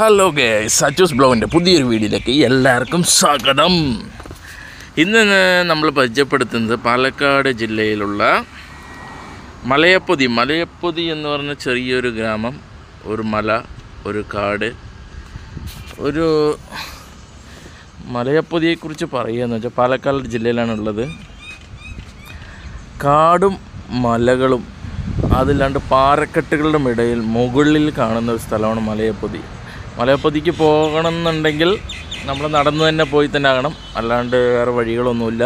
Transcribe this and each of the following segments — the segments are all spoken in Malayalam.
ഹലോ ഗേ സച്ചൂസ് ബ്ലോഗിന്റെ പുതിയൊരു വീഡിയോയിലേക്ക് എല്ലാവർക്കും സ്വാഗതം. ഇന്ന് നമ്മൾ പരിചയപ്പെടുത്തുന്നത് പാലക്കാട് ജില്ലയിലുള്ള മലയപ്പൊതി. മലയപ്പൊതി എന്ന് പറഞ്ഞ ചെറിയൊരു ഗ്രാമം ഒരു മല ഒരു കാട്. ഒരു മലയപ്പൊതിയെക്കുറിച്ച് പറയുകയെന്ന് വെച്ചാൽ പാലക്കാട് ജില്ലയിലാണുള്ളത് കാടും മലകളും അതില്ലാണ്ട് പാറക്കെട്ടുകളുടെ ഇടയിൽ മുകളിൽ കാണുന്ന ഒരു സ്ഥലമാണ് മലയപ്പൊതി. മലയപ്പൊതിക്ക് പോകണം എന്നുണ്ടെങ്കിൽ നമ്മൾ നടന്നു തന്നെ പോയി തന്നെ ആകണം. അല്ലാണ്ട് വേറെ വഴികളൊന്നുമില്ല.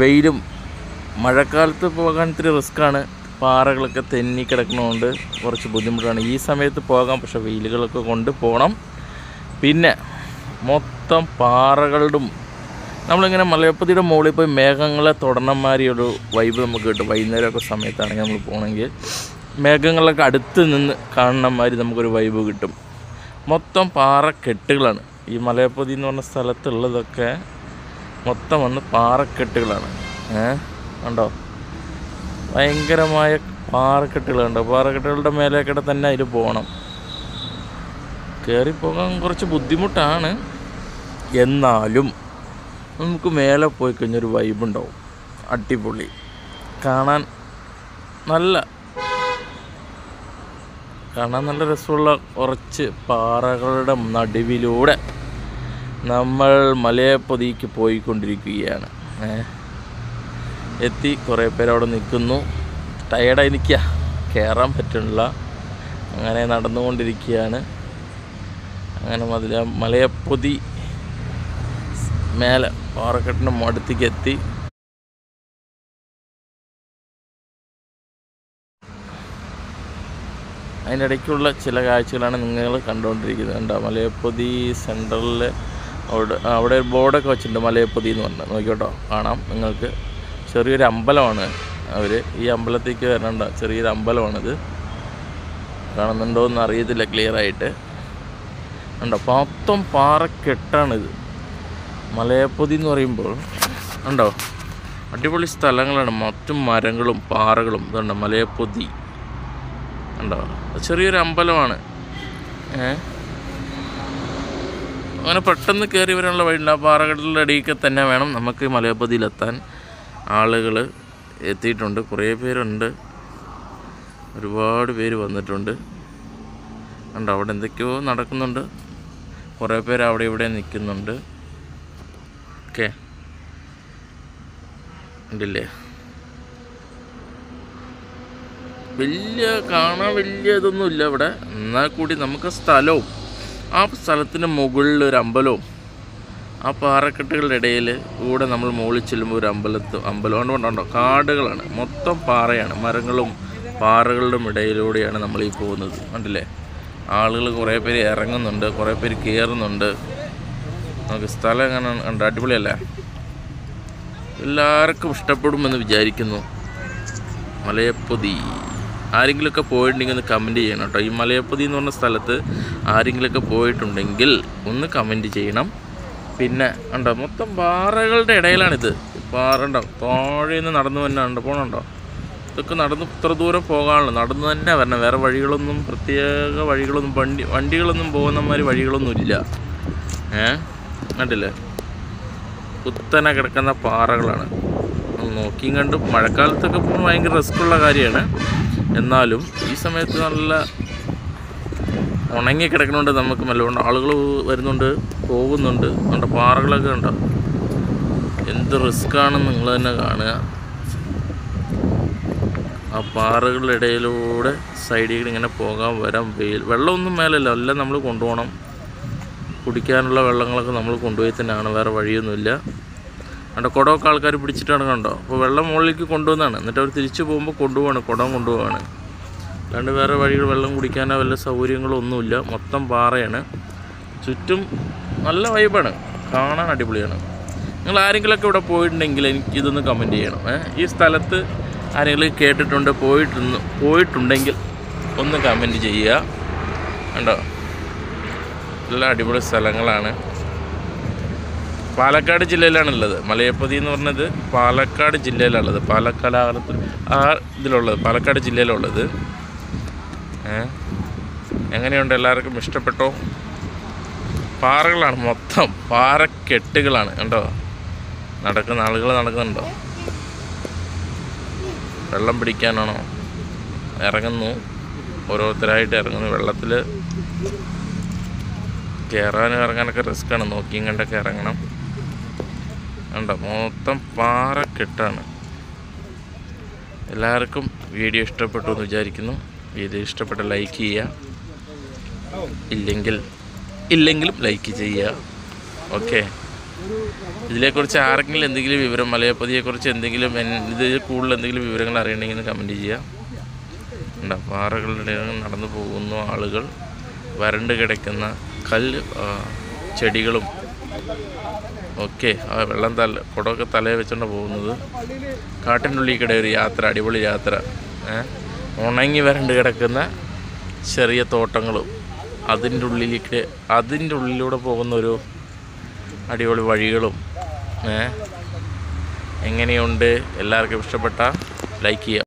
വെയിലും മഴക്കാലത്ത് പോകാൻ ഇത്തിരി റിസ്ക്കാണ് പാറകളൊക്കെ തെന്നി കിടക്കണതുകൊണ്ട് കുറച്ച് ബുദ്ധിമുട്ടാണ്. ഈ സമയത്ത് പോകാം പക്ഷേ വെയിലുകളൊക്കെ കൊണ്ട് പോകണം പിന്നെ മൊത്തം പാറകളുടും നമ്മളിങ്ങനെ മലയപ്പതിയുടെ മുകളിൽ പോയി മേഘങ്ങളെ തുടർന്നമാരിയൊരു വൈബ് നമുക്ക് കിട്ടും. വൈകുന്നേരമൊക്കെ സമയത്താണെങ്കിൽ നമ്മൾ പോകണമെങ്കിൽ മേഘങ്ങളൊക്കെ അടുത്ത് നിന്ന് കാണുന്ന മാതിരി നമുക്കൊരു വൈബ് കിട്ടും. മൊത്തം പാറക്കെട്ടുകളാണ്. ഈ മലയപ്പൊതി എന്ന് പറഞ്ഞ സ്ഥലത്തുള്ളതൊക്കെ മൊത്തം വന്ന് പാറക്കെട്ടുകളാണ്. ഏഹ് കണ്ടോ? ഭയങ്കരമായ പാറക്കെട്ടുകളുണ്ട്. പാറക്കെട്ടുകളുടെ മേലേക്കിടെ തന്നെ അതിൽ പോകണം കയറിപ്പോകാൻ കുറച്ച് ബുദ്ധിമുട്ടാണ്. എന്നാലും നമുക്ക് മേലെ പോയി കഴിഞ്ഞൊരു വൈബുണ്ടാവും അടിപൊളി. കാണാൻ നല്ല കാണാൻ നല്ല രസമുള്ള കുറച്ച് പാറകളുടെ നടുവിലൂടെ നമ്മൾ മലയപ്പൊതിക്ക് പോയിക്കൊണ്ടിരിക്കുകയാണ്. എത്തി കുറേ പേര് അവിടെ നിൽക്കുന്നു. ടയേർഡായി നിൽക്കുക. കയറാൻ പറ്റുന്നില്ല. അങ്ങനെ നടന്നുകൊണ്ടിരിക്കുകയാണ്. അങ്ങനെ മതില മലയപ്പൊതി മേലെ പാറക്കെട്ടിന്റെ മടുത്തേക്ക് എത്തി. അതിന്റെ ഇടയ്ക്കുള്ള ചില കാഴ്ചകളാണ് നിങ്ങൾ കണ്ടുകൊണ്ടിരിക്കുന്നത്. കണ്ടോ? മലയപ്പൊതി സെൻട്രലിൽ അവിടെ അവിടെ ഒരു ബോർഡൊക്കെ വെച്ചിട്ടുണ്ട് മലയപ്പൊതി എന്ന് പറഞ്ഞാൽ നോക്കിയോട്ടോ കാണാം നിങ്ങൾക്ക്. ചെറിയൊരു അമ്പലമാണ് അവർ ഈ അമ്പലത്തേക്ക് വരണ്ട ചെറിയൊരു അമ്പലമാണിത്. കാണുന്നുണ്ടോ എന്ന് അറിയത്തില്ല ക്ലിയർ ആയിട്ട്. ഉണ്ടോ മൊത്തം പാറക്കെട്ടാണിത്. മലയപ്പൊതി എന്ന് പറയുമ്പോൾ ഉണ്ടോ അടിപൊളി സ്ഥലങ്ങളാണ്. മറ്റും മരങ്ങളും പാറകളും. ഇതുണ്ട് മലയപ്പൊതി. ഉണ്ടോ ചെറിയൊരു അമ്പലമാണ്. അങ്ങനെ പെട്ടെന്ന് കയറി വരാനുള്ള വഴിയില്ല ആ പാറകളുടെ അടിയൊക്കെ തന്നെ വേണം നമുക്ക് മലയപ്പതിയിലെത്താൻ ആളുകൾ എത്തിയിട്ടുണ്ട്. കുറേ പേരുണ്ട്. ഒരുപാട് പേര് വന്നിട്ടുണ്ട്. ഉണ്ട് അവിടെ എന്തൊക്കെയോ നടക്കുന്നുണ്ട്. കുറേ പേര് അവിടെ ഇവിടെ നിൽക്കുന്നുണ്ട്. ഓക്കെ. ഉണ്ടല്ലേ വലിയ കാണാൻ വലിയ ഇതൊന്നും ഇല്ല ഇവിടെ. എന്നാൽ കൂടി നമുക്ക് സ്ഥലവും ആ സ്ഥലത്തിന് മുകളിൽ ഒരു അമ്പലവും ആ പാറക്കെട്ടുകളുടെ ഇടയിൽ കൂടെ നമ്മൾ മുകളിൽ ചെല്ലുമ്പോൾ ഒരു അമ്പലത്ത് അമ്പലം. കൊണ്ടുണ്ടോ കാടുകളാണ്. മൊത്തം പാറയാണ്. മരങ്ങളും പാറകളുടെ ഇടയിലൂടെയാണ് നമ്മൾ ഈ പോകുന്നത്. കണ്ടില്ലേ? ആളുകൾ കുറേ പേര് ഇറങ്ങുന്നുണ്ട് കുറേ പേര് കയറുന്നുണ്ട്. നമുക്ക് സ്ഥലം എങ്ങനെ ഉണ്ട്? അടിപൊളിയല്ലേ? എല്ലാവർക്കും ഇഷ്ടപ്പെടുമെന്ന് വിചാരിക്കുന്നു. മലയപ്പൊതി. ആരെങ്കിലുമൊക്കെ പോയിട്ടുണ്ടെങ്കിൽ ഒന്ന് കമന്റ് ചെയ്യണം കേട്ടോ. ഈ മലയപ്പതി എന്ന് പറഞ്ഞ സ്ഥലത്ത് ആരെങ്കിലുമൊക്കെ പോയിട്ടുണ്ടെങ്കിൽ ഒന്ന് കമന്റ് ചെയ്യണം. പിന്നെ ഉണ്ടോ? മൊത്തം പാറകളുടെ ഇടയിലാണിത്. പാറ ഉണ്ടോ? താഴെ നിന്ന് നടന്നു തന്നെ ഉണ്ട്? പോകണുണ്ടോ ഇതൊക്കെ നടന്ന് ഇത്ര ദൂരം പോകാനുള്ളൂ. നടന്നു തന്നെ വരണം. വേറെ വഴികളൊന്നും പ്രത്യേക വഴികളൊന്നും വണ്ടി വണ്ടികളൊന്നും പോകുന്ന മാതിരി വഴികളൊന്നും ഇല്ല. ഏ? കണ്ടില്ലേ? കുത്തനെ കിടക്കുന്ന പാറകളാണ്. നോക്കിയും കണ്ടും. മഴക്കാലത്തൊക്കെ പോകുമ്പോൾ ഭയങ്കര റിസ്ക്കുള്ള കാര്യമാണ്. എന്നാലും ഈ സമയത്ത് നല്ല ഉണങ്ങി കിടക്കുന്നുണ്ട് നമുക്ക് നല്ലവണ്ണം ആളുകൾ വരുന്നുണ്ട് പോകുന്നുണ്ട്. നമ്മുടെ പാറകളൊക്കെ ഉണ്ടോ എന്ത് റിസ്ക്കാണെന്ന് നിങ്ങൾ തന്നെ കാണുക. ആ പാറകളുടെ ഇടയിലൂടെ സൈഡിൽ ഇങ്ങനെ പോകാൻ വരാൻ വെയിൽ വെള്ളമൊന്നും മേലല്ല എല്ലാം നമ്മൾ കൊണ്ടുപോകണം. കുടിക്കാനുള്ള വെള്ളങ്ങളൊക്കെ നമ്മൾ കൊണ്ടുപോയി തന്നെയാണ് വേറെ വഴിയൊന്നുമില്ല. അവിടെ കുടമൊക്കെ ആൾക്കാർ പിടിച്ചിട്ടാണ് കണ്ടോ? അപ്പോൾ വെള്ളം മുകളിലേക്ക് കൊണ്ടുവന്നാണ്. എന്നിട്ട് അവർ തിരിച്ചു പോകുമ്പോൾ കൊണ്ടുപോവാണ് കുടം കൊണ്ടുപോവാണ്. അല്ലാണ്ട് വേറെ വഴികൾ വെള്ളം കുടിക്കാനോ വല്ല സൗകര്യങ്ങളോ ഒന്നുമില്ല. മൊത്തം പാറയാണ്. ചുറ്റും നല്ല വൈബാണ്. കാണാൻ അടിപൊളിയാണ്. നിങ്ങൾ ആരെങ്കിലുമൊക്കെ ഇവിടെ പോയിട്ടുണ്ടെങ്കിൽ എനിക്ക് ഇതൊന്ന് കമന്റ് ചെയ്യണം? ഈ സ്ഥലത്ത് ആരെങ്കിലും കേട്ടിട്ടുണ്ട് പോയിട്ടുണ്ട് പോയിട്ടുണ്ടെങ്കിൽ ഒന്ന് കമന്റ് ചെയ്യുക. കണ്ടോ? നല്ല അടിപൊളി സ്ഥലങ്ങളാണ്. പാലക്കാട് ജില്ലയിലാണുള്ളത്. മലയപ്പതി എന്ന് പറഞ്ഞത് പാലക്കാട് ജില്ലയിലാണുള്ളത്. പാലക്കാട് ആ ഇതിലുള്ളത് പാലക്കാട് ജില്ലയിലുള്ളത്. എങ്ങനെയുണ്ട്? എല്ലാവർക്കും ഇഷ്ടപ്പെട്ടോ? പാറകളാണ് മൊത്തം. പാറക്കെട്ടുകളാണ്. കണ്ടോ? നടക്കുന്ന ആളുകൾ നടക്കുന്നുണ്ടോ? വെള്ളം പിടിക്കാനാണോ? ഇറങ്ങുന്നു. ഓരോരുത്തരായിട്ട് ഇറങ്ങുന്നു. വെള്ളത്തിൽ കയറാനും ഇറങ്ങാനൊക്കെ റിസ്ക്കാണ്. നോക്കിയും കണ്ടൊക്കെ ഇറങ്ങണം. കണ്ടോ മൊത്തം പാറക്കെട്ടാണ് എല്ലാവർക്കും വീഡിയോ ഇഷ്ടപ്പെട്ടു എന്ന് വിചാരിക്കുന്നു. വീഡിയോ ഇഷ്ടപ്പെട്ട ലൈക്ക് ചെയ്യുക. ഇല്ലെങ്കിൽ ഇല്ലെങ്കിലും ലൈക്ക് ചെയ്യുക. ഓക്കെ. ഇതിനെക്കുറിച്ച് ആർക്കെങ്കിലും എന്തെങ്കിലും വിവരം മലയപ്പതിയെക്കുറിച്ച് എന്തെങ്കിലും ഇതിൽ ഇത് കൂടുതൽ എന്തെങ്കിലും വിവരങ്ങൾ അറിയണമെങ്കിൽ കമന്റ് ചെയ്യുക. ഉണ്ടോ പാറകളുടെ നടന്നു പോകുന്നു ആളുകൾ വരണ്ട് കിടക്കുന്ന കല്ല് ചെടികളും ഓക്കെ ആ വെള്ളം തല കുടമൊക്കെ തലയെ വെച്ചുകൊണ്ട് പോകുന്നത്. കാട്ടിനുള്ളിൽ കിടെ ഒരു യാത്ര അടിപൊളി യാത്ര. ഉണങ്ങി വരണ്ട് കിടക്കുന്ന ചെറിയ തോട്ടങ്ങളും അതിന്റെ ഉള്ളിലേക്ക് അതിന്റെ ഉള്ളിലൂടെ പോകുന്ന ഒരു അടിപൊളി വഴികളും? എങ്ങനെയുണ്ട്? എല്ലാവർക്കും ഇഷ്ടപ്പെട്ട ലൈക്ക് ചെയ്യുക.